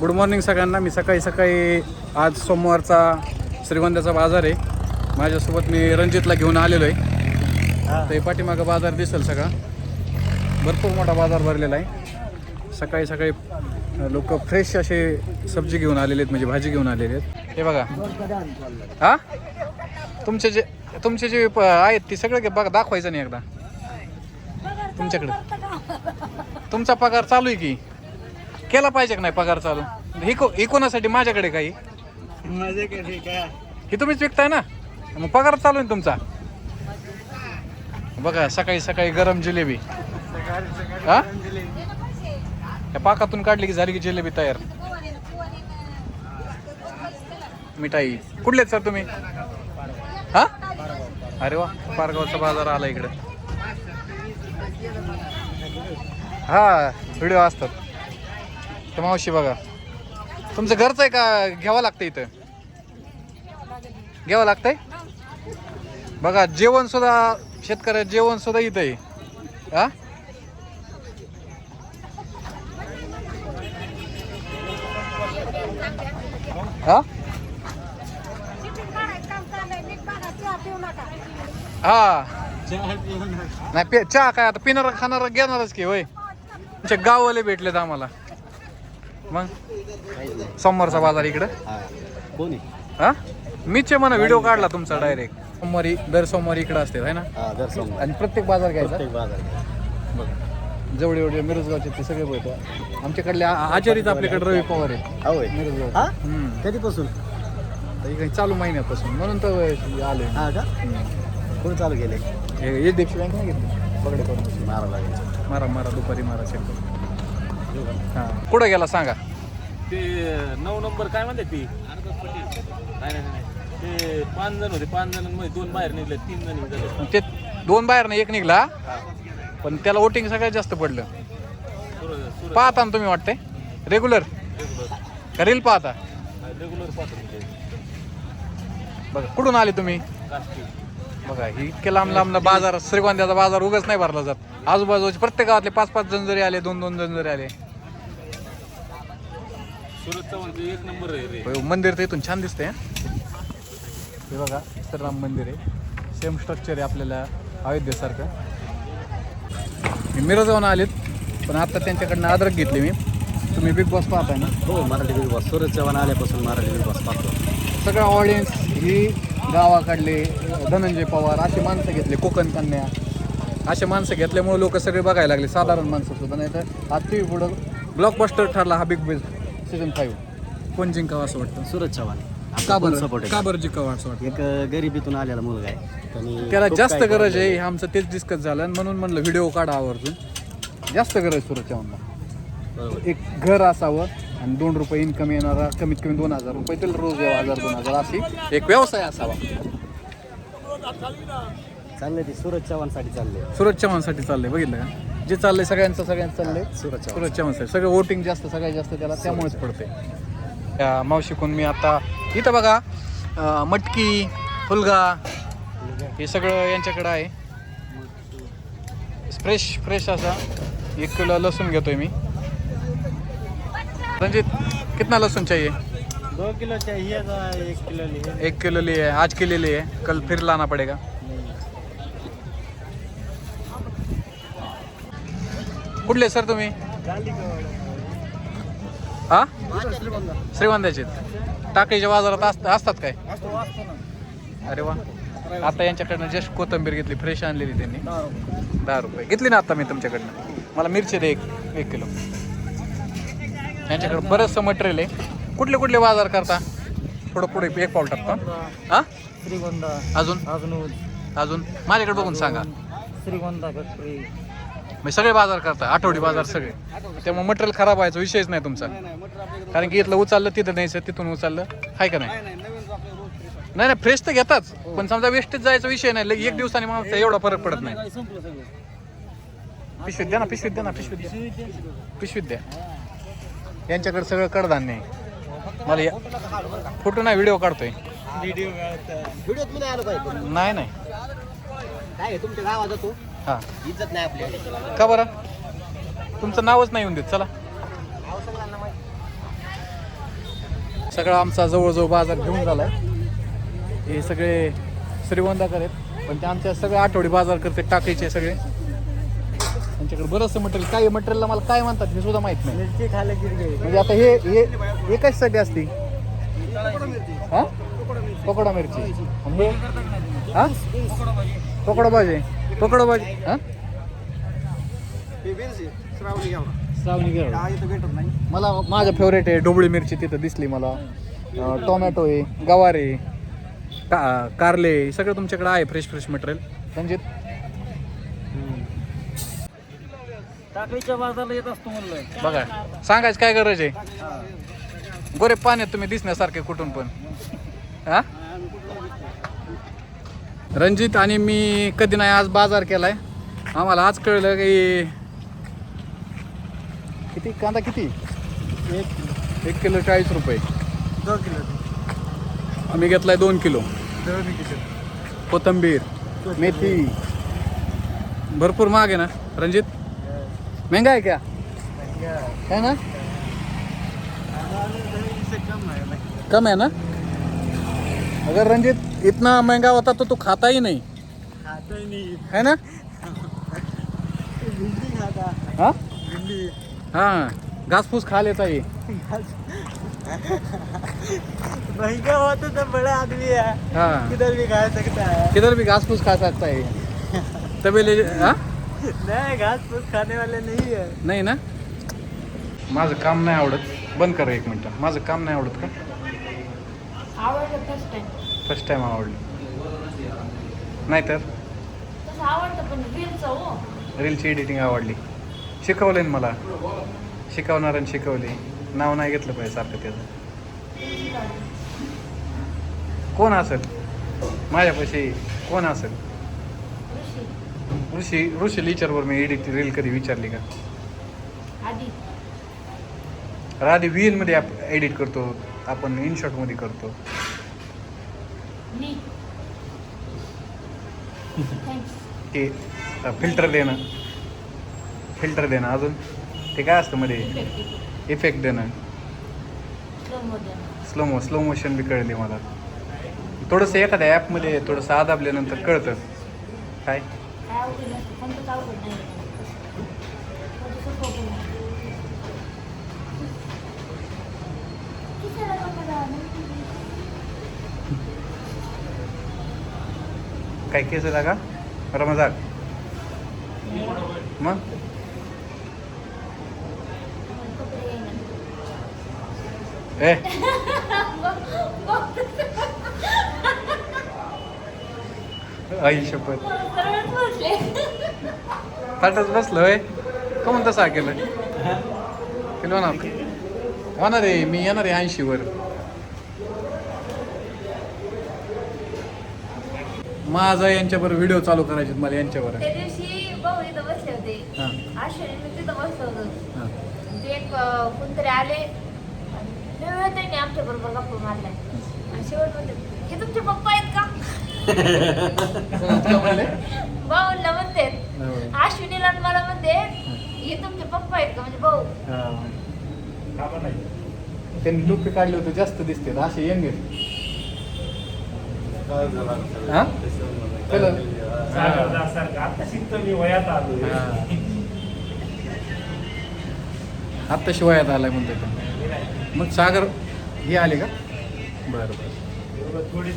Good morning सगळ्यांना. मी सकाळी सकाळी आज सोमवारचा श्रीगोंद्याचा बाजार आहे. माझ्यासोबत मी रणजितला घेऊन आलेलो आहे. ते पाठीमागं बाजार दिसेल सगळा. भरपूर मोठा बाजार भरलेला आहे. सकाळी सकाळी लोक फ्रेश असे सब्जी घेऊन आलेले आहेत म्हणजे भाजी घेऊन आलेले आहेत. हे बघा. हा? तुमचे जे तुमचे जे प- आहेत ते सगळे बघा दाखवायचं नाही एकदा. तुमच्याकडे. तुमचा पगार चालू आहे की? केला पाहिजे का नाही पगार चालू? ही ही कोणासाठी माझ्याकडे काही? माझ्याकडे काय? ही तुम्हीच विकताय ना? मग पगार चालू आहे तुमचा? बघा सकाळी सकाळी गरम जिलेबी. हा? या पाकातून काढली की झाली की जिलेबी तयार. मिठाई. कुठले सर तुम्ही? हा? अरे वा पारगावचा बाजार आला इकडे. हा व्हिडिओ असतात. तर मावशी बघा. तुमचं घरचं आहे का? घ्यावं लागतं इथं? घ्यावं लागतंय? बघा जेवण सुद्धा शेतकऱ्या जेवण सुद्धा इथं आहे हा? हा? हा. नाही चहा काय आता पिणार खाणार घेणारच की होय. तुमचे गाववाले भेटलेत आम्हाला. मग? सोमवारचा बाजार इकडं? कोणी? हा? मीच आहे म्हणा व्हिडिओ काढला तुमचा डायरेक्ट सोमवारी दर सोमवारी इकडे असते है ना? हा दर सोमवार. आणि प्रत्येक बाजार घ्यायचा? प्रत्येक बाजार जवळ एवढे मिरजगावचे ते सगळे बोलतो. आमच्याकडले आचारीच आपल्याकडे रवी पवार आहे मिरजगाव. हा. कधीपासून? चालू महिन्यापासून. म्हणून तर आले हा का? कोणी चालू केले डी एफ सी बँक नाही घेतली. बगडे करून. मारा लागेल. मारा मारा दुपारी मारा शेत हां. कुठं गेला सांगा? ते नऊ नंबर काय म्हणते ती? नाही नाही नाही. ते पाच जण होते पाच जणांमध्ये दोन बाहेर निघले तीन जण झाले ते दोन बाहेर एक निघला. पण त्याला वोटिंग सगळ्यात जास्त पडलं. पाहता ना तुम्ही वाटतंय? रेग्युलर रेग्युलर पाहता. रेग्युलर पाहतो. बघा कुठून आले तुम्ही? बघा ही इतके लांब लांब बाजार श्रीगोंद्याचा बाजार उगाच नाही भरला जात. आजूबाजूचे प्रत्येक गावातले पाच पाच जण जरी आले दोन दोन जण जरी आले. सुरतचा म्हणजे एक नंबर आहे रे. होय, मंदिर तर इथून छान दिसतंय हं. हे बघा राम मंदिर आहे. सेम स्ट्रक्चर आहे आपल्याला अयोध्येसारखं. मी मिरजावून आलेत पण आता त्यांच्याकडनं अद्रक घेतली मी. तुम्ही बिग बॉस पाहताय ना? हो मराठी बिग बॉस सुरत चव्हाण आल्यापासून मराठी बिग बॉस पाहतो. सगळं ऑडियन्स ही गावाकडले धनंजय पवार अशी माणसं घेतले कोकण कन्या. असे माणसं घेतल्यामुळे लोक सगळे बघायला लागले साधारण माणसं सुद्धा. नाही तर आज टी व्ही पुढं ब्लॉकबस्टर ठरला हा बिग बॉस सीझन फाईव्ह कोण जिंकावं असं वाटतं? सुरत चव्हाण. का बरं? सपोर्ट का बरं जिंकावं असं वाटतं? एक अं, गरिबीतून आलेला मुलगा आहे. त्यांनी त्याला खूप जास्त काय गरज. आहे हे आमचं तेच डिस्कस झालं आणि म्हणून म्हणलं व्हिडिओ काढा आवर्जून. जास्त गरज सुरत चव्हाणला. बरोबर. एक घर असावं आणि दोन रुपये इन्कम येणारा कमीत कमी दोन हजार रुपये त्याला रोज यावं हजार दोन हजार अशी एक व्यवसाय असावा. चाललंय ते सुरत चव्हाणसाठी चाललंय. सुरत चव्हाणसाठी चाललंय बघितलं का? जे चाललंय सगळ्यांचं सगळ्यांचं चाललंय. सुरत चव्हाण सुरत चव्हाणसाठी सगळं वोटिंग जास्त सगळ्यात जास्त त्याला त्यामुळेच पडते त्या मावशीकून मी आता इथं बघा अं, मटकी फुलगा हे सगळं यांच्याकडं आहे. फ्रेश फ्रेश असा. एक किलो लसूण घेतोय मी. रंजित कितना लसूण चाहिए? दो किलो चाहिए एक किलो लिए। एक किलो लिए. आज के लिए लिए. कल फिर लाना पड़ेगा. कुठले सर तुम्ही? हा श्रीगोंद्याचे टाकळीच्या बाजारात असत- असतात काय? अरे वा. आता यांच्याकडनं जस्ट कोथंबीर घेतली फ्रेश आणलेली त्यांनी. दहा रुपये. घेतली ना आता मी तुमच्याकडनं? मला मिरची दे एक एक किलो. यांच्याकडे बरंचसं मटेरियल आहे. कुठले कुठले बाजार करता? थोडं पुढे एक पाऊल टाकतो. हा श्रीगोंदा. अजून? अजून अजून? माझ्याकडे बघून सांगा. श्रीगोंदा फॅक्टरी मी सगळे बाजार करता आठवडी बाजार सगळे. त्यामुळे मटेरियल खराब व्हायचा विषयच नाही तुमचा. कारण की इथलं उचललं तिथं न्यायचं तिथून उचललं. आहे का नाही? नाही नाही फ्रेश तर घेताच. पण समजा वेस्टेज जायचा विषय नाही. एक दिवसाने माणूस एवढा फरक पडत नाही पिशवीत द्या ना पिशवीत द्या ना पिशवीत पिशवीत द्या यांच्याकडे सगळं कडधान्य आहे. मला या- फोटो नाही व्हिडिओ काढतोय. व्हिडिओ व्हिडिओत मी नाही नाही नाही. काय आहे, तुमच्या गावात जातो? हां. इज्जत नाही का बरं? तुमचं नावच नाही येऊन देत चला. सगळा आमचा जवळजवळ बाजार घेऊन झालाय. हे सगळे श्रीगोंदाकर आहेत. पण ते आमच्या सगळे आठवडी बाजार करते टाकायचे सगळे. त्यांच्याकडे बरंचसं मटेरियल काय मटेरियलला मला काय म्हणतात हे सुद्धा माहीत नाही. मिरची खायला गिरगे म्हणजे आता हे हे कशासाठी असते? हा? पकोडा मिरची. हे? हा? पकोडा भाजी. पकोडा भाजी हा श्रावणी घेऊ भेटत नाही. मला माझं फेवरेट आहे ढोबळी मिरची तिथं दिसली मला. अं, टोमॅटो आहे गवार आहे का कारले आहे. सगळं तुमच्याकडे आहे फ्रेश फ्रेश मटेरियल टाकळीच्या बाजारला येत असतो म्हणलं. बघा सांगायचं काय गरज आहे? गोरे पाण्यात तुम्ही दिसण्यासारखे कुठून पण. हा? रणजित आणि मी कधी नाही आज बाजार केलाय. आम्हाला आज कळलं की किती? कांदा किती? एक एक किलो चाळीस रुपये. दोन किलो. आम्ही घेतलाय दोन किलो. दोन किलो. कोथंबीर मेथी. भरपूर महाग आहे ना रणजित? महंगा है क्या? है ना? कम है ना? अगर रंजित इतना महंगा होता तो तू खाता ही नहीं। खाता ही नहीं। है ना? भिंडी खाता। हाँ? भिंडी। हाँ घास फूस खा लेता ये। महंगा होता तो बड़ा आदमी है। हाँ। किधर भी खा सकता है। किधर भी घास फूस खा सकता है तभी ले हाँ? नहीं घास फूस खाने वाले नहीं है। नाही ना? माझं काम नाही आवडत. बंद कर एक मिनटं. माझं काम नाही आवडत का? फर्स्ट टाइम आवडलं. आवडतं पण रीलचं हो एडिटिंग आवडली. शिकवले ना मला. शिकवणाऱ्याने शिकवले. नाव नाही घेतलं पाहिजे सारखं त्याचं. कोण असेल? माझ्यापाशी कोण असेल? ऋषी. ऋषी विचारवर मी एडिट रील कधी विचारली का? आधी. व्हीएलमध्ये एडिट करतो. आपण इनशॉटमध्ये करतो. ते फिल्टर देणं. फिल्टर देणं अजून. ते काय असतं मध्ये? इफेक्ट देणं. Slow motion slow mo slow motion बी कळले मला. थोडंसं एखाद्या ॲपमध्ये थोडंसं आदाबल्यानंतर कळतं. काय? काय केस लागा रमजाक मग? कपडे ए. आई शपथ. ताटच बसलं आहे का म्हणतं तसा केलं. केलं ना होणार आहे मी येणार आहे ऐंशीवर माझा यांच्याबरोबर व्हिडिओ चालू करायचे मला यांच्यावर. त्या दिवशी भाऊ इथं बसले होते. हां. आश्विनी मी तिथं बसलो होतो. हां. ते एक अं, कोणतरी आले. त्यांनी आमच्या बरोबर गप्पा मारलाय. आणि शेवट म्हणते हे तुमचे पप्पा आहेत का? म्हणले? भाऊला म्हणते आणि मला म्हणते हे. तुमचे पप्पा आहेत का? म्हणजे भाऊ. हां. त्यांनी काढली होती जास्त दिसते. असे यंग हा केलं? आत्ता शिवायात आलाय म्हणतोय. मग सागर हे आले का बरं बरं थोडी